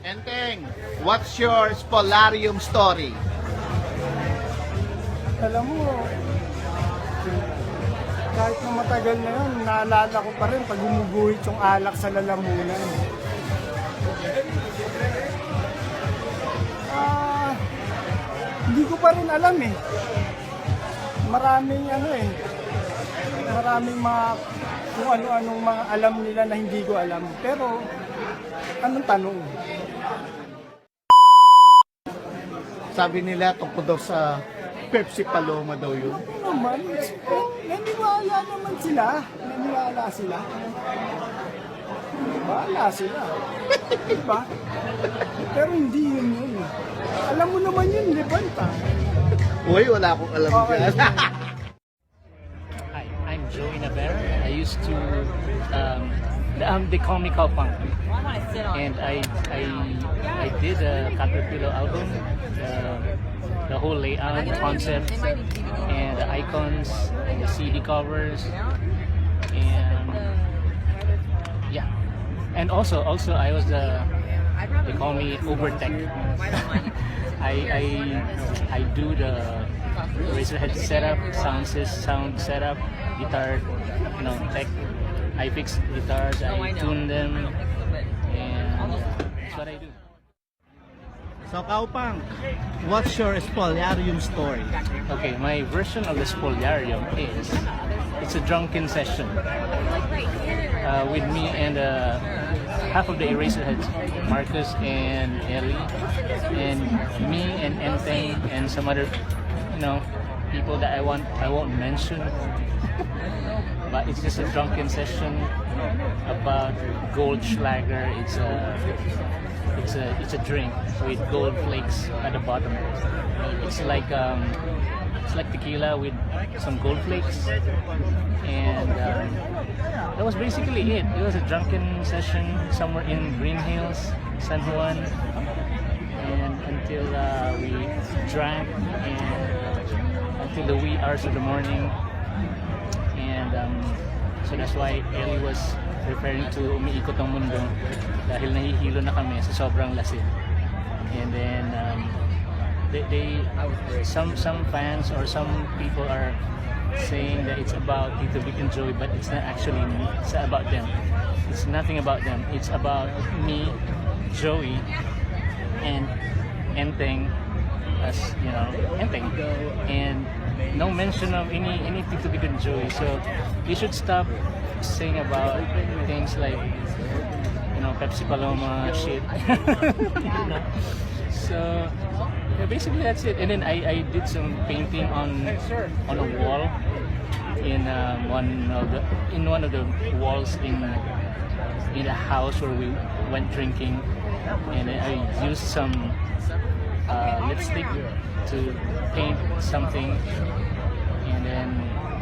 Enteng, what's your spolarium story? Alam mo, kahit na matagal na yun, naalala ko pa rin pag gumuguhit yung alak sa lalamunan. Ah, hindi ko pa rin alam eh. Maraming ano eh, maraming mga kung ano-anong mga alam nila na hindi ko alam. Pero, anong tanong? Sabi nila tungkol daw sa Pepsi Paloma daw yun. naman, naniwala naman sila. Naniwala sila. Wala sila. diba? Pero hindi yun yun. Alam mo naman yun, Levanta. Uy, wala akong alam Okay. dyan. Hi, I'm Joey Navarre. I used to, um, um, they call me Cowpunk. And I, I, I did a Caterpillar album, uh, the whole layout, concept, and the icons, and the CD covers, and yeah. And also, also I was the, they call me Overtech. I, I, I do the Razorhead setup, sound sound setup, guitar, you know, tech. I fix guitars, I tune them, and that's what I do. So, Kaupang, what's your spolarium story? Okay, my version of the Spoliarium is it's a drunken session uh, with me and uh, half of the Eraserheads, Marcus and Ellie, and me and Enteng and some other, you know, people that I want I won't mention. But it's just a drunken session about Goldschlager. It's a it's a it's a drink with gold flakes at the bottom. It's like um, it's like tequila with some gold flakes, and um, that was basically it. It was a drunken session somewhere in Green Hills, San Juan, and until uh, we drank and until the wee hours of the morning, um, so that's why Ellie was referring to umiikot ang mundo dahil nahihilo na kami sa sobrang lasing. And then um, they, they some some fans or some people are saying that it's about Tito Vic and Joey, but it's not actually me. It's about them. It's nothing about them. It's about me, Joey, and Enteng as you know Enteng, and no mention of any any Tito Vic and So you should stop saying about things like you know Pepsi Paloma shit. So yeah, basically that's it. And then I, I did some painting on on a wall in um, one of the in one of the walls in in the house where we went drinking, and I used some uh, lipstick to paint something, and then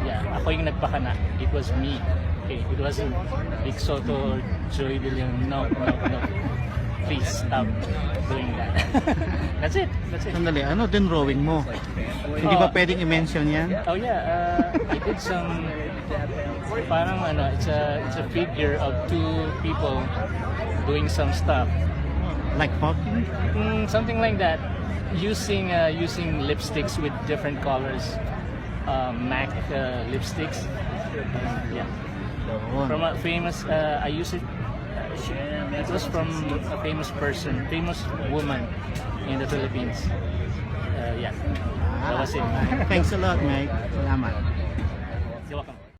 yeah, ako yung nagpakana. It was me. Okay, it wasn't Vic Soto or Joey Leon. No, no, no. Please stop doing that. That's it. That's it. Sandali, ano din drawing mo? Hindi ba Oh. pwedeng i-mention yan? Oh yeah, uh, I did some parang ano, it's a it's a figure of two people doing some stuff. Like fucking? Mm, something like that. Using uh, using lipsticks with different colors. Uh, MAC uh, lipsticks. yeah. From a famous uh, I use it it was from a famous person, famous woman in the Philippines. Uh, yeah. That was it. Thanks a lot, Mike. Salamat. You're welcome.